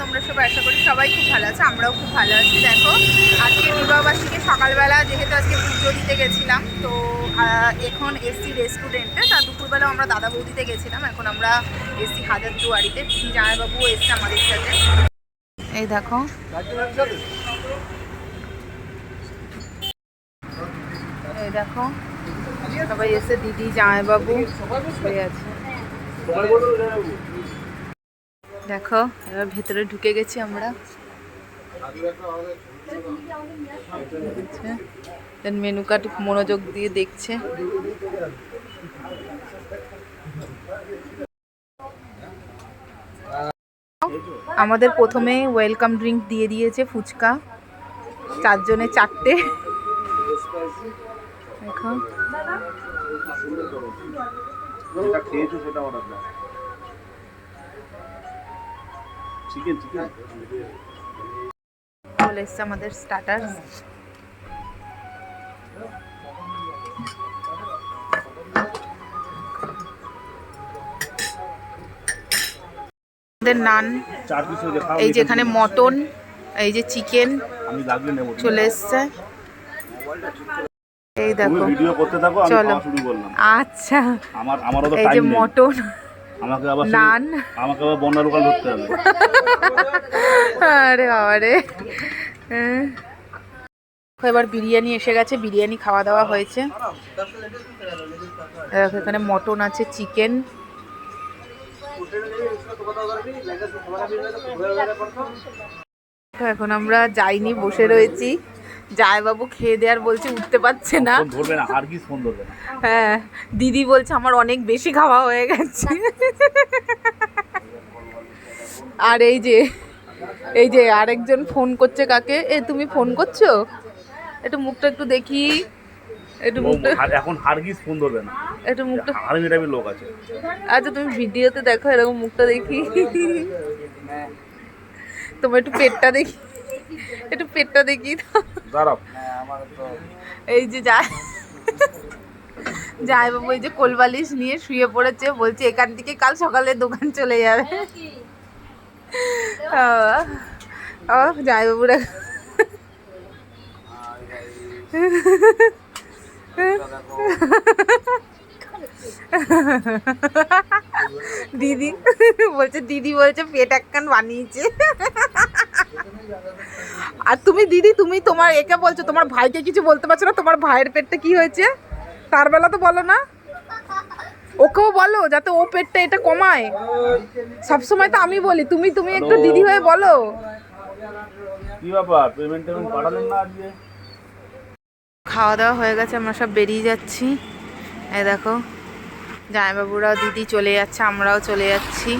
তোমরা সবাই আশা করি সবাই খুব ভালো আছে, আমরাও খুব ভালো আছি। দেখো, আজকে বিবাহবাসীকে সকালবেলা, যেহেতু আজকে পুজো দিতে গেছিলাম, তো এখন এসছি রেস্টুরেন্টে। তার দুপুরবেলা আমরা দাদা বৌদিতে গেছিলাম, এখন আমরা এসছি হাজার দুয়ারিতে। জামাইবাবুও এসছে আমাদের সাথে। এই দেখো। এই দেখো, সবাই এসে দিদি, জামাইবাবু হয়ে আছে। দেখো, এবার ভেতরে ঢুকে গেছি আমরা। মেনু কার্ড মনোযোগ দিয়ে দেখছে। আমাদের প্রথমে ওয়েলকাম ড্রিঙ্ক দিয়ে দিয়েছে ফুচকা। চারজনে চারটে। দেখো। চিকেন চিকেন চলে এসছে আমাদের স্টার্টার আমাদের নান এই যে এখানে মটন এই যে চিকেন চলে এসছে। এই দেখো চলো। আচ্ছা। আমারও তো এই যে মটন। আমাকে আবার নান। আমাকে আবার বন্যা ধরতে হবে। আরে বাবা রে হ্যাঁ। এবার বিরিয়ানি এসে গেছে বিরিয়ানি খাওয়া দাওয়া হয়েছে। এখানে মটন আছে চিকেন। এখন আমরা যাইনি বসে রয়েছি। জায়বাবু খেয়ে দেওয়ার বলছে উঠতে পারছে না। ধরবে না আর কি ফোন ধরবে না। হ্যাঁ দিদি বলছে আমার অনেক বেশি খাওয়া হয়ে গেছে। আর এই যে এই যে আরেকজন ফোন করছে কাকে? এ তুমি ফোন করছ? একটু মুখটা একটু দেখি। একটু মুখটা এখন হারগিস ফোন ধরবে না। একটু মুখটা টাইপের লোক আছে। আচ্ছা তুমি ভিডিওতে দেখো এরকম মুখটা দেখি। তোমার একটু পেটটা দেখি। একটু পেটটা দেখি দাঁড়াও। এই যে যায়। যায় বাবু এই যে কোলবালিশ নিয়ে শুয়ে পড়েছে বলছি এখান থেকে কাল সকালে দোকান চলে যাবে। ও যায় বাবুরা দিদি বলছে দিদি বলছে পেট একখান বানিয়েছে। আর তুমি দিদি তুমি তোমার একে বলছো তোমার ভাইকে কিছু বলতে পারছ না? তোমার ভাইয়ের পেটটা কি হয়েছে? তার বেলা তো বলো না। ওকেও বলো যাতে ও পেটটা এটা কমায়। সবসময় তো আমি বলি তুমি তুমি একটু দিদি হয়ে বলো। কি ব্যাপার? পেমেন্ট টেমেন্ট পাঠালেন না আজকে? খাওয়া দাওয়া হয়ে গেছে আমরা সব বেরিয়ে যাচ্ছি। এ দেখো জামাইবাবুরাও দিদি চলে যাচ্ছে আমরাও চলে যাচ্ছি।